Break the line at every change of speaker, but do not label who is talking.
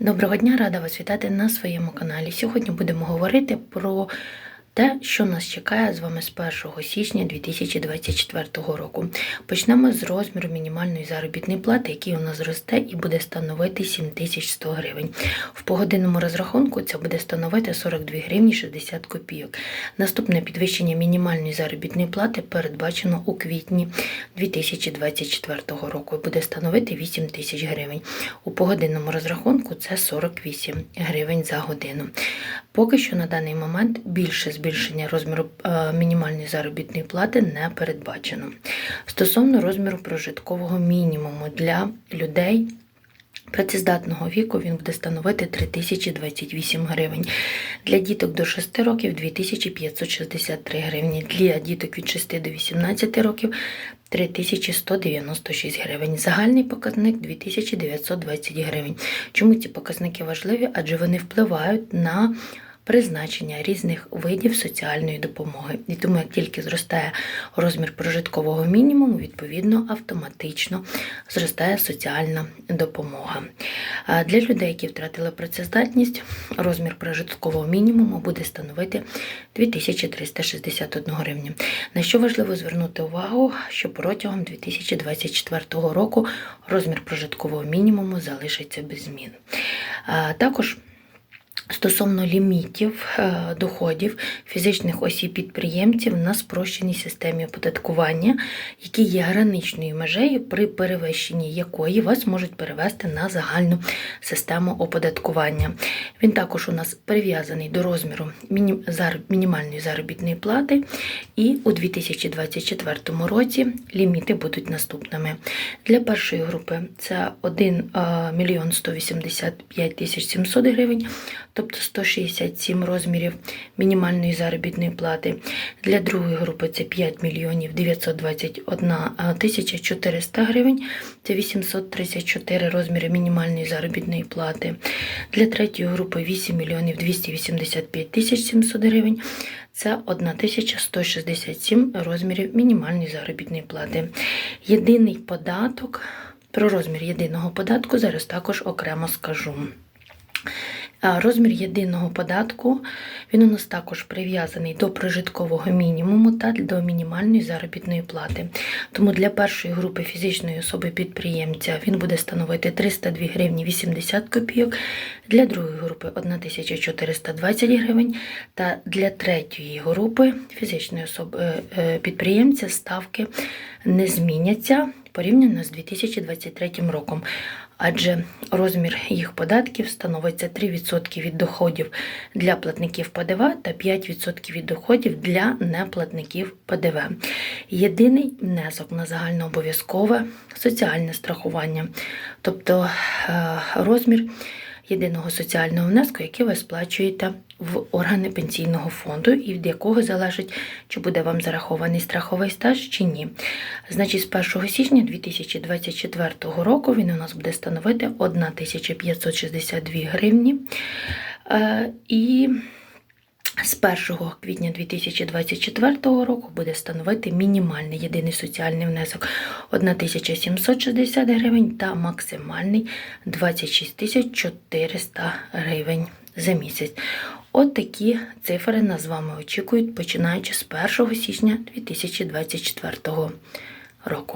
Доброго дня, рада вас вітати на своєму каналі. Сьогодні будемо говорити про те, що нас чекає з вами з 1 січня 2024 року. Почнемо з розміру мінімальної заробітної плати, який у нас зросте і буде становити 7100 гривень. В погодинному розрахунку це буде становити 42 гривні 60 копійок. Наступне підвищення мінімальної заробітної плати передбачено у квітні 2024 року і буде становити 8 тисяч гривень. У погодинному розрахунку це 48 гривень за годину. Поки що на даний момент більше збільшення розміру е, мінімальної заробітної плати не передбачено. Стосовно розміру прожиткового мінімуму для людей. Працездатного віку він буде становити 3028 гривень. Для діток до 6 років 2563 гривні. Для діток від 6 до 18 років 3196 гривень. Загальний показник 2920 гривень. Чому ці показники важливі? Адже вони впливають на призначення різних видів соціальної допомоги. І тому, як тільки зростає розмір прожиткового мінімуму, відповідно автоматично зростає соціальна допомога. Для людей, які втратили працездатність, розмір прожиткового мінімуму буде становити 2361 гривню. На що важливо звернути увагу, що протягом 2024 року розмір прожиткового мінімуму залишиться без змін. Також Стосовно лімітів е, доходів фізичних осіб-підприємців на спрощеній системі оподаткування, які є граничною межею, при перевищенні якої вас можуть перевести на загальну систему оподаткування. Він також у нас прив'язаний до розміру мінімальної заробітної плати, і у 2024 році ліміти будуть наступними. Для першої групи це 1 мільйон 185 тисяч 700 гривень тобто 167 розмірів мінімальної заробітної плати. Для другої групи це 5 мільйонів 921 тисяча 400 гривень, це 834 розміри мінімальної заробітної плати. Для третьої групи 8 мільйонів 285 тисяч 700 гривень. Це 1167 розмірів мінімальної заробітної плати. Єдиний податок, про розмір єдиного податку зараз також окремо скажу. Розмір єдиного податку він у нас також прив'язаний до прожиткового мінімуму та до мінімальної заробітної плати. Тому для першої групи фізичної особи підприємця він буде становити 302 гривні 80 копійок, для другої групи 1420 гривень, та для третьої групи фізичної особи е, е, підприємця ставки не зміняться порівняно з 2023 роком адже розмір їх податків становиться 3% від доходів для платників ПДВ та 5% від доходів для неплатників ПДВ. Єдиний внесок на загальнообов'язкове соціальне страхування, тобто е, розмір єдиного соціального внеску, який ви сплачуєте в органи пенсійного фонду, і від якого залежить, чи буде вам зарахований страховий стаж чи ні. Значить, з 1 січня 2024 року він у нас буде становити 1562 гривні. Е, і з 1 квітня 2024 року буде становити мінімальний єдиний соціальний внесок 1760 гривень та максимальний 26 400 гривень за місяць. От такі цифри нас з вами очікують, починаючи з 1 січня 2024 року.